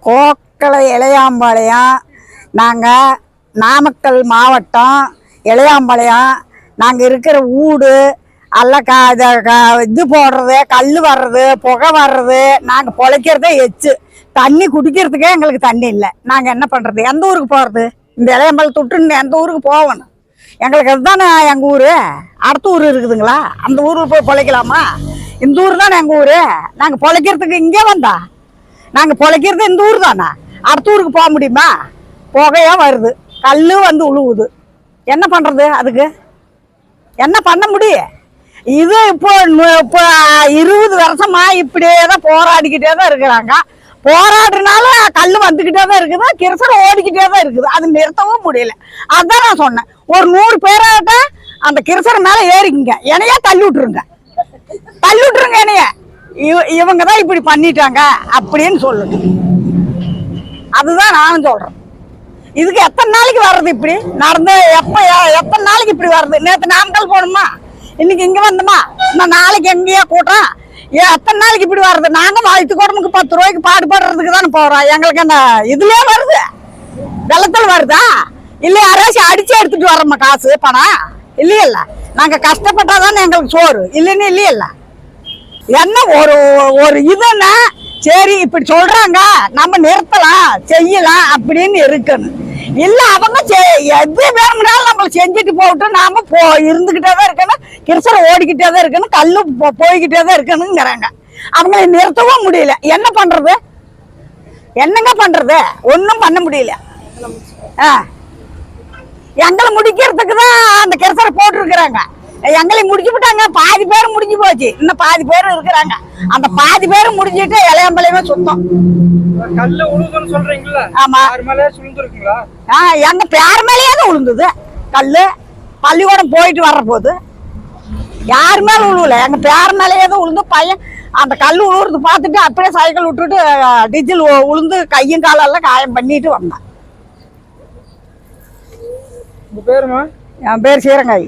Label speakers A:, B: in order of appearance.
A: கோக்கலை இளையாம்பாளையம் நாங்கள் நாமக்கல் மாவட்டம் இளையாம்பாளையம் நாங்கள் இருக்கிற ஊடு எல்லாம் கா கா- இது போடுறது கல் வர்றது புகை வர்றது நாங்கள் பொழைக்கிறதே எச்சு. தண்ணி குடிக்கிறதுக்கே எங்களுக்கு தண்ணி இல்லை. நாங்கள் என்ன பண்ணுறது எந்த ஊருக்கு போகிறது இந்த இளையம்பாளையம் தொட்டுன்னு எந்த ஊருக்கு போகணும்? எங்களுக்கு அதுதானே எங்கள் ஊர்? அடுத்த ஊர் இருக்குதுங்களா? அந்த ஊருக்கு போய் பொழைக்கலாமா? இந்த ஊர் தானே எங்கள் ஊர்? நாங்கள் பொழைக்கிறதுக்கு இங்கே வந்தா? நாங்கள் பிழைக்கிறது இந்த ஊர் தானே? அடுத்த ஊருக்கு போக முடியுமா? புகையாக வருது. கல் வந்து உழுவுது. என்ன பண்ணுறது அதுக்கு? என்ன பண்ண முடியும்? இது இப்போ இப்போ இருபது வருஷமா இப்படியே தான் போராடிக்கிட்டே தான் இருக்கிறாங்க. போராடுறனால கல் வந்துக்கிட்டே தான் இருக்குது. கிரசர் ஓடிக்கிட்டே தான் இருக்குது. அது நிறுத்தவும் முடியல. அதான் நான் சொன்னேன். ஒரு நூறு பேராட்ட அந்த கிரசர் மேலே ஏறிக்குங்க. என்னையா தள்ளி விட்டுருங்க. தள்ளி விட்டுருங்க என்னைய. இவங்க தான் இப்படி பண்ணிட்டாங்க அப்படின்னு சொல்லுங்க. அதுதான் நானும் சொல்றேன். இதுக்கு எத்தனை நாளைக்கு வர்றது இப்படி? நடந்து எப்ப எத்தனை நாளைக்கு இப்படி வருது நேற்று நாமக்கல் போகணுமா இன்னைக்கு இங்க வந்தோமா? நான் நாளைக்கு எங்கேயா கூட்டம் ஏன் எத்தனை நாளைக்கு இப்படி வருது நாங்கள் வாழ்த்து குடம்புக்கு பத்து ரூபாய்க்கு பாடுபடுறதுக்கு தானே போறோம். எங்களுக்கு என்ன இதுலயே வருது? வெள்ளத்தில் வருதா? இல்லை யாராச்சும் அடிச்சு எடுத்துட்டு வரோமா காசு பணம்? இல்லையல்ல. நாங்க கஷ்டப்பட்டாதானே எங்களுக்கு சோறு. இல்லைன்னு இல்லையல்ல. என்ன ஒரு ஒரு இதுன்னா சரி இப்படி சொல்றாங்க நம்ம நிறுத்தலாம் செய்யலாம் அப்படின்னு இருக்கணும். இல்ல அவங்க செ- எது வேணும்னாலும் நம்மள செஞ்சுட்டு போட்டு நாம போ இருந்துகிட்டே தான் இருக்கணும். கிருஷ்ணர் ஓடிக்கிட்டே தான் இருக்கணும். கல்லு போ- போய்கிட்டே தான் இருக்கணுங்கிறாங்க. அவங்களை நிறுத்தவும் முடியல. என்ன பண்றது? என்னங்க பண்றது? ஒன்றும் பண்ண முடியல. ஆ. எங்களை முடிக்கிறதுக்கு தான் அந்த கிருஷ்ணரை போட்டிருக்கிறாங்க. எங்களை முடிச்சு விட்டாங்க. பாதி பேர் முடிஞ்சு போச்சு. இன்னும் பாதி பேர் இருக்கிறாங்க. அந்த பாதி பேர் முடிஞ்சிட்டு இளையம்பளையமே சுத்தம்.
B: கல்லு உழுதுன்னு சொல்றீங்களா
A: ஆமா.
B: சுழுந்துருக்குங்களா?
A: ஆ எங்க பேர் மேலேயே தான் விழுந்தது கல்லு பள்ளிக்கூடம் போயிட்டு வர்ற போது யார் மேல விழுவல எங்க பேர் மேலேயே தான் விழுந்து பையன் அந்த கல் உழுவுறது பார்த்துட்டு அப்படியே சைக்கிள் விட்டுட்டு டீசல் உளுந்து கையும் காலெல்லாம் காயம் பண்ணிட்டு வந்தான்.
B: பேருமா
A: என் பேர் சீரங்காய்.